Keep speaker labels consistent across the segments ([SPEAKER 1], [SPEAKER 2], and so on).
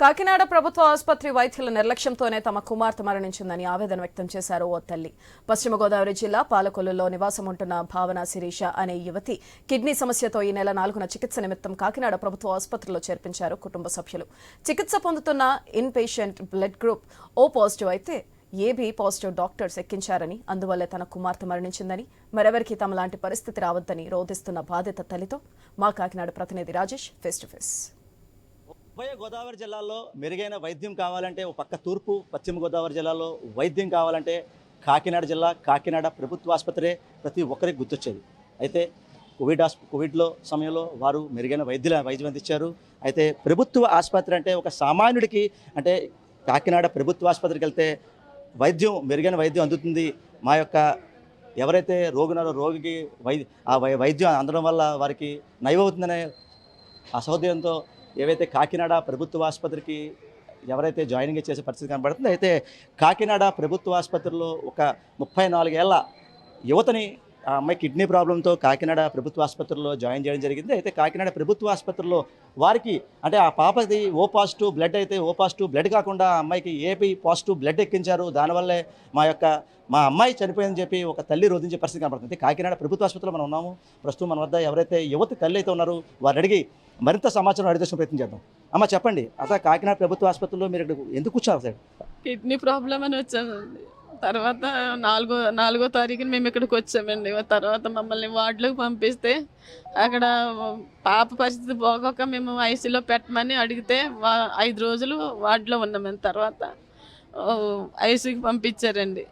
[SPEAKER 1] కాకినాడ ప్రభుత్వ ఆసుపత్రి వైద్యుల నిర్లక్ష్యంతోనే తమ కుమార్తె మరణించిందని ఆవేదన వ్యక్తం చేశారు ఓ తల్లి. పశ్చిమ గోదావరి జిల్లా పాలకొల్లులో నివాసం ఉంటున్న భావన శిరీష అనే యువతి కిడ్నీ సమస్యతో ఈ నెల నాలుగున చికిత్స నిమిత్తం కాకినాడ ప్రభుత్వ ఆసుపత్రిలో చేర్పించారు కుటుంబ సభ్యులు. చికిత్స పొందుతున్న inpatient blood group O positive అయితే ఏబీ పాజిటివ్ డాక్టర్స్ ఎక్కించారని అందువల్లే తన కుమార్తె మరణించిందని మరెవరికి తమలాంటి పరిస్థితి రావద్దని రోధిస్తున్న బాధిత తల్లితో మా కాకినాడ ప్రతినిధి రాజేష్ ఫేస్ టు ఫేస్.
[SPEAKER 2] ఉభయ గోదావరి జిల్లాల్లో మెరుగైన వైద్యం కావాలంటే ఒక పక్క తూర్పు పశ్చిమ గోదావరి జిల్లాలో వైద్యం కావాలంటే కాకినాడ జిల్లా కాకినాడ ప్రభుత్వ ఆసుపత్రే ప్రతి ఒక్కరికి గుర్తొచ్చేది. అయితే కోవిడ్ ఆస్ కోవిడ్లో సమయంలో వారు మెరుగైన వైద్యుల వైద్యం అందించారు. అయితే ప్రభుత్వ ఆసుపత్రి అంటే ఒక సామాన్యుడికి అంటే కాకినాడ ప్రభుత్వ ఆసుపత్రికి వెళ్తే వైద్యం మెరుగైన వైద్యం అందుతుంది. మా యొక్క ఎవరైతే రోగున్నారో రోగికి వైద్య ఆ వై వైద్యం అందడం వల్ల వారికి నయమవుతుందనే అసౌద్యంతో ఏవైతే కాకినాడ ప్రభుత్వ ఆసుపత్రికి ఎవరైతే జాయినింగ్ చేసే పరిస్థితి కనబడుతుందో అయితే కాకినాడ ప్రభుత్వ ఆసుపత్రిలో ఒక ముప్పై నాలుగేళ్ళ యువతని ఆ అమ్మాయి కిడ్నీ ప్రాబ్లంతో కాకినాడ ప్రభుత్వ ఆసుపత్రిలో జాయిన్ చేయడం జరిగింది. అయితే కాకినాడ ప్రభుత్వ ఆసుపత్రిలో వారికి అంటే ఆ పాపది ఓ పాజిటివ్ బ్లడ్ అయితే ఓ పాజిటివ్ బ్లడ్ కాకుండా ఆ అమ్మాయికి ఏపీ పాజిటివ్ బ్లడ్ ఎక్కించారు. దానివల్లే మా యొక్క మా అమ్మాయి చనిపోయిందని చెప్పి ఒక తల్లి రోధించే పరిస్థితి కనబడుతుంది. కాకినాడ ప్రభుత్వ ఆసుపత్రిలో మనం ఉన్నాము. ప్రస్తుతం మన వద్ద ఎవరైతే యువతి తల్లి అయితే ఉన్నారో వారిని అడిగి మరింత సమాచారం అడిగేసిన ప్రయత్నం చేద్దాం. అమ్మ చెప్పండి అసలు కాకినాడ ప్రభుత్వ ఆసుపత్రిలో మీరు ఇక్కడ ఎందుకు కూర్చున్నారు సార్?
[SPEAKER 3] కిడ్నీ ప్రాబ్లం అని వచ్చామండి. తర్వాత నాలుగో నాలుగో తారీఖున మేము ఇక్కడికి వచ్చామండి. తర్వాత మమ్మల్ని వార్డులోకి పంపిస్తే అక్కడ పాప పరిస్థితి బాగోక మేము ఐసీలో పెట్టమని అడిగితే ఐదు రోజులు వార్డులో ఉన్నామని తర్వాత ఐసీకి పంపించారండి.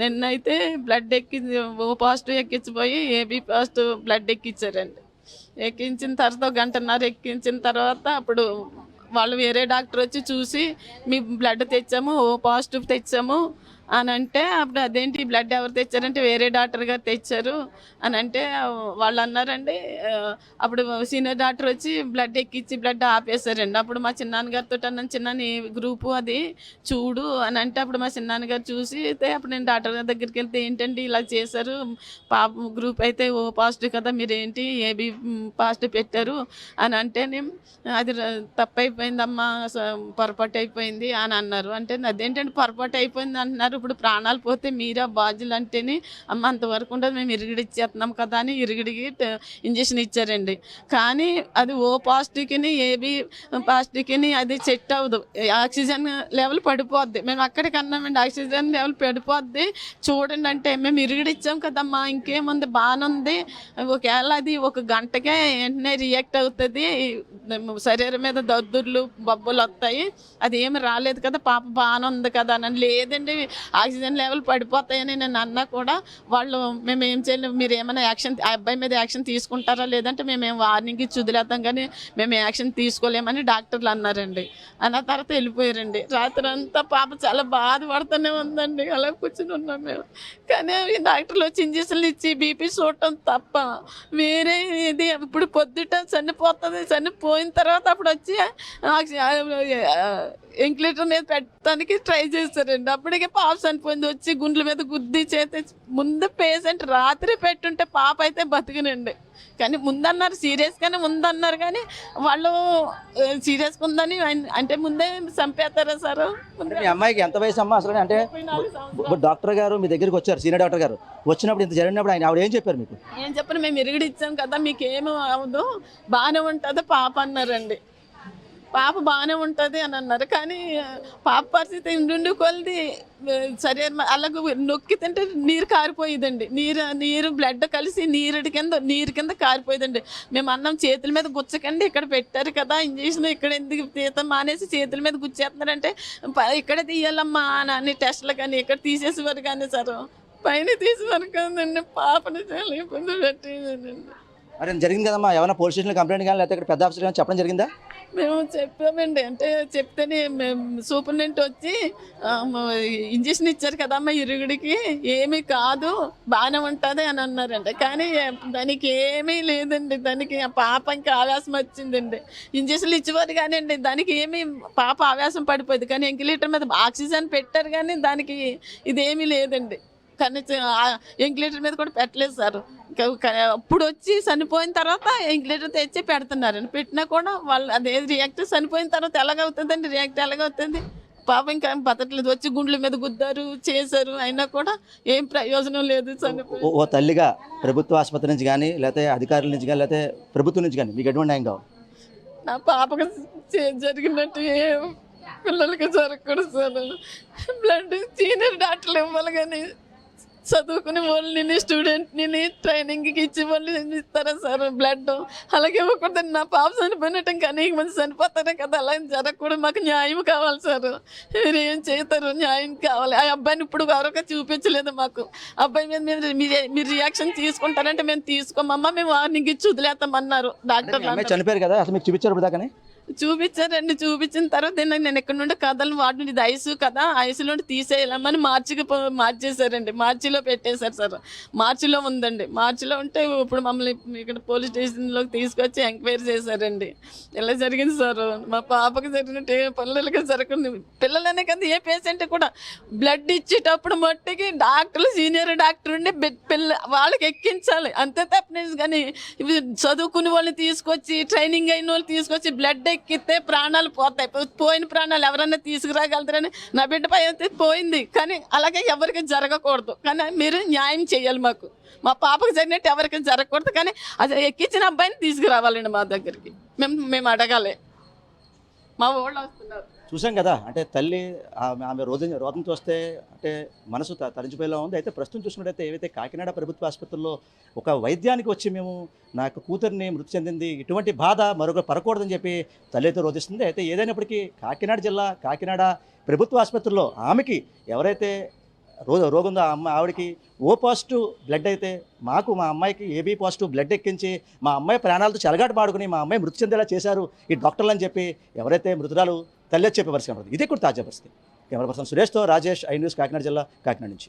[SPEAKER 3] నిన్నైతే బ్లడ్ ఎక్కి ఓ పాజిటివ్ ఎక్కించిపోయి ఏబీ పాజిటివ్ బ్లడ్ ఎక్కించారండి. ఎక్కించిన తర్వాత గంటన్నర ఎక్కించిన తర్వాత అప్పుడు వాళ్ళు వేరే డాక్టర్ వచ్చి చూసి మీ బ్లడ్ తెచ్చాము ఓ పాజిటివ్ తెచ్చాము అని అంటే అప్పుడు అదేంటి బ్లడ్ ఎవరు తెచ్చారంటే వేరే డాక్టర్ గారు తెచ్చారు. అని అంటే వాళ్ళు అన్నారండి అప్పుడు సీనియర్ డాక్టర్ వచ్చి బ్లడ్ ఎక్కించి బ్లడ్ ఆపేశారండి. అప్పుడు మా చిన్నాన్నగారితో అన్నాను చిన్నాన్ని గ్రూపు అది చూడు అని అంటే అప్పుడు మా చిన్నాన్నగారు చూసి అయితే అప్పుడు నేను డాక్టర్ గారి దగ్గరికి వెళ్తే ఏంటండి ఇలా చేశారు? పాప గ్రూప్ అయితే ఓ పాజిటివ్ కదా మీరేంటి ఏబీ ఏబి పాజిటివ్ పెట్టారు? అని అంటే అది తప్పైపోయిందమ్మా స- పొరపాటు అయిపోయింది అని అన్నారు. అంటే అదేంటంటే పొరపాటు అయిపోయింది అంటున్నారు. ఇప్పుడు ప్రాణాలు పోతే మీరే బాధ్యులు అంటేనే అమ్మ అంతవరకు ఉండదు మేము ఇరిగిడి ఇచ్చేస్తున్నాం కదా అని ఇరిగిడికి ట- ఇంజెక్షన్ ఇచ్చారండి. కానీ అది ఓ పాజిటివ్కి ఏబి పాజిటివ్కి అది సెట్ అవ్వదు. ఆక్సిజన్ లెవెల్ పడిపోద్ది. మేము అక్కడికి అన్నామండి ఆక్సిజన్ లెవెల్ పడిపోద్ది. చూడండి అంటే మేము ఇరిగిడి ఇచ్చాం కదమ్మా ఇంకేముంది? బాగానే ఉంది. ఒకవేళ అది ఒక గంటకే వెంటనే రియాక్ట్ అవుతుంది. శరీరం మీద దద్దుర్లు బొబ్బలు వస్తాయి. అది ఏమి రాలేదు కదా పాప బాగానే ఉంది కదా అని. లేదండి ఆక్సిజన్ లెవెల్ పడిపోతాయని నేను అన్నా కూడా వాళ్ళు మేము ఏం చేయలేము మీరు ఏమైనా యాక్షన్ ఆ అబ్బాయి మీద యాక్షన్ తీసుకుంటారా లేదంటే మేము ఏం వార్నింగ్ ఇచ్చి వదిలేద్దాం కానీ మేము యాక్షన్ తీసుకోలేమని డాక్టర్లు అన్నారండి. అన్న తర్వాత వెళ్ళిపోయారండి. రాత్రి అంతా పాప చాలా బాధపడుతూనే ఉందండి. అలా కూర్చుని ఉన్నాం మేము. కానీ డాక్టర్లు వచ్చి ఇంజక్షన్లు ఇచ్చి బీపీ చూడటం తప్ప వేరే ఇది ఇప్పుడు పొద్దుట చనిపోతుంది చనిపోయిన తర్వాత అప్పుడు వచ్చి ఎంక్లేటర్ మీద పెట్టడానికి ట్రై చేస్తారండి అప్పటికే పాప చనిపోయింది వచ్చి గుండ్ల మీద గుద్ది చేతి ముందు పేషెంట్ రాత్రి పెట్టుంటే పాప అయితే బతికినండి. కానీ ముందన్నారు సీరియస్గానే ముందన్నారు కానీ వాళ్ళు సీరియస్గా ఉందని అంటే ముందే చంపేస్తారా సార్?
[SPEAKER 2] మీ అమ్మాయికి ఎంత వయసు అమ్మా అసలు? అంటే ఇప్పుడు డాక్టర్ గారు మీ దగ్గరికి వచ్చారు సీనియర్ డాక్టర్ గారు. వచ్చినప్పుడు ఇంత జరిగినప్పుడు ఆయన ఆవిడ ఏం చెప్పారు మీకు?
[SPEAKER 3] ఏం చెప్పను మేము ఇరిగిడి ఇచ్చాం కదా మీకు ఏమి అవ్వదు బాగానే ఉంటుంది పాప అన్నారండి. పాప బాగానే ఉంటుంది అని అన్నారు. కానీ పాప పరిస్థితి నుండి కొలిది సరే అలాగ నొక్కి తింటే నీరు కారిపోయేదండి. నీరు నీరు బ్లడ్ కలిసి నీరుడి కింద నీరు కింద కారిపోయేదండి. మేము అన్నం చేతుల మీద గుచ్చకండి ఇక్కడ పెట్టారు కదా ఇంజక్షన్ ఇక్కడ ఎందుకు తీత మానేసి చేతుల మీద గుచ్చేస్తున్నారంటే ప- ఇక్కడే తీయాలమ్మా అని అన్ని టెస్టులు కానీ ఇక్కడ తీసేసేవారు కానీ సార్. పైన తీసేవారు కదండి పాపని చాలా ఇబ్బంది పెట్టేదండి
[SPEAKER 2] మరి జరిగింది కదమ్మా? ఏమైనా పోలీస్ స్టేషన్లో కంప్లైంట్ కానీ లేకపోతే ఇక్కడ పెద్ద ఆఫీసర్ కానీ చెప్పడం జరిగిందా?
[SPEAKER 3] మేము చెప్పామండి. అంటే చెప్తేనే మేము సూపరింటెండెంట్ వచ్చి ఇంజక్షన్ ఇచ్చారు కదమ్మా ఇరుగుడికి. ఏమీ కాదు బాగానే ఉంటుంది అని అన్నారండి కానీ దానికి ఏమీ లేదండి. దానికి ఆ పాప ఇంకా ఆవేశం వచ్చిందండి. ఇంజక్షన్లు ఇచ్చేవారు కానీ అండి దానికి ఏమీ పాప ఆవేశం పడిపోయింది. కానీ ఎంకిలీటర్ మీద ఆక్సిజన్ పెట్టారు కానీ దానికి ఇదేమీ లేదండి. కానీ ఎంకిలీటర్ మీద కూడా పెట్టలేదు సార్. అప్పుడు వచ్చి చనిపోయిన తర్వాత ఇంగ్లీష్ తెచ్చి పెడుతున్నారండి. పెట్టినా కూడా వాళ్ళు అదే రియాక్ట్ చనిపోయిన తర్వాత ఎలాగవుతుందండి? రియాక్ట్ ఎలాగవుతుంది? పాప ఇంకా బతట్లేదు వచ్చి గుండ్ల మీద గుద్దారు చేశారు. అయినా కూడా ఏం ప్రయోజనం లేదు
[SPEAKER 2] ఓ- తల్లిగా ప్రభుత్వ ఆసుపత్రి నుంచి కానీ లేకపోతే అధికారుల నుంచి కానీ లేకపోతే ప్రభుత్వం నుంచి కానీ మీకు ఎటువంటి న్యాయం
[SPEAKER 3] నా పాపకు జరిగినట్టు ఏ పిల్లలకి జరగకూడదు సార్. బ్లడ్ సీనియర్ డాక్టర్లు ఇవ్వాలి కానీ చదువుకునే వాళ్ళు నేను స్టూడెంట్ నేను ట్రైనింగ్కి ఇచ్చి వాళ్ళు ఇస్తారా సార్ బ్లడ్ అలాగే ఇవ్వకూడదు నా పాప చనిపోయినట్టు ఇంకా అనేక మంది చనిపోతారు కదా అలా జరగకూడదు. మాకు న్యాయం కావాలి సార్. మీరు ఏం చేస్తారు? న్యాయం కావాలి. ఆ అబ్బాయిని ఇప్పుడు వరకు చూపించలేదు మాకు. అబ్బాయి మీద మీరు మీరు రియాక్షన్ తీసుకుంటారంటే మేము తీసుకోమమ్మా మేము వార్నింగ్ ఇచ్చి వదిలేస్తామన్నారు డాక్టర్
[SPEAKER 2] చనిపోయారు కదా అసలు మీకు చూపించారు దాకానే
[SPEAKER 3] చూపించారండి చూపించిన తర్వాత నేను ఎక్కడి నుండి కథలు వాడి ఇది ఐసు కదా ఐసులో తీసేయాలమని మార్చికి పో- మార్చేశారండి. మార్చిలో పెట్టేశారు సార్. మార్చిలో ఉందండి. మార్చిలో ఉంటే ఇప్పుడు మమ్మల్ని ఇక్కడ పోలీస్ స్టేషన్లోకి తీసుకొచ్చి ఎంక్వైరీ చేశారండి. ఇలా జరిగింది సార్? మా పాపకి జరిగినట్టు ఏ పిల్లలకి జరగకుండా పిల్లలనే కదా ఏ పేషెంట్ కూడా బ్లడ్ ఇచ్చేటప్పుడు మట్టికి డాక్టర్లు సీనియర్ డాక్టర్ ఉండి పిల్ల వాళ్ళకి ఎక్కించాలి. అంతే తప్పనేసి కానీ ఇవి చదువుకునే వాళ్ళని తీసుకొచ్చి ట్రైనింగ్ అయిన వాళ్ళు తీసుకొచ్చి బ్లడ్ ఎక్కితే ప్రాణాలు పోతాయి. పోయిన ప్రాణాలు ఎవరన్నా తీసుకురాగలుగుతారని నా బిడ్డ పై అయితే పోయింది. కానీ అలాగే ఎవరికి జరగకూడదు. కానీ మీరు న్యాయం చేయాలి మాకు. మా పాపకు జరిగినట్టు ఎవరికి జరగకూడదు. కానీ అది ఎక్కించిన అబ్బాయిని తీసుకురావాలండి మా దగ్గరికి. మేము మేము అడగాలి. మా వాళ్ళు వస్తున్నారు.
[SPEAKER 2] చూసాం కదా అంటే తల్లి ఆమె రోజు రోదం చూస్తే అంటే మనసు త- తరించిపోయేలా ఉంది. అయితే ప్రస్తుతం చూసుకున్నట్టయితే ఏవైతే కాకినాడ ప్రభుత్వ ఆసుపత్రిలో ఒక వైద్యానికి వచ్చి మేము నాకు కూతురిని మృతి చెందింది ఇటువంటి బాధ మరొక పడకూడదని చెప్పి తల్లి అయితే రోధిస్తుంది. అయితే ఏదైనప్పటికీ కాకినాడ జిల్లా కాకినాడ ప్రభుత్వ ఆసుపత్రిలో ఆమెకి ఎవరైతే రో రోగం ఆ అమ్మ ఆవిడకి ఓ పాజిటివ్ బ్లడ్ అయితే మాకు మా అమ్మాయికి ఏబీ పాజిటివ్ బ్లడ్ ఎక్కించి మా అమ్మాయి ప్రాణాలతో చెలగాటు పాడుకుని మా అమ్మాయి మృతి చెందేలా చేశారు ఈ డాక్టర్లు అని చెప్పి ఎవరైతే మృతురాలు తల్లి చెప్పే పరిస్థితి ఇదే కూడా తాజా పరిస్థితి. కెమెరా పర్సన్ సురేష్తో రాజేష్ ఐ న్యూస్ కాకినాడ జిల్లా కాకినాడ నుంచి.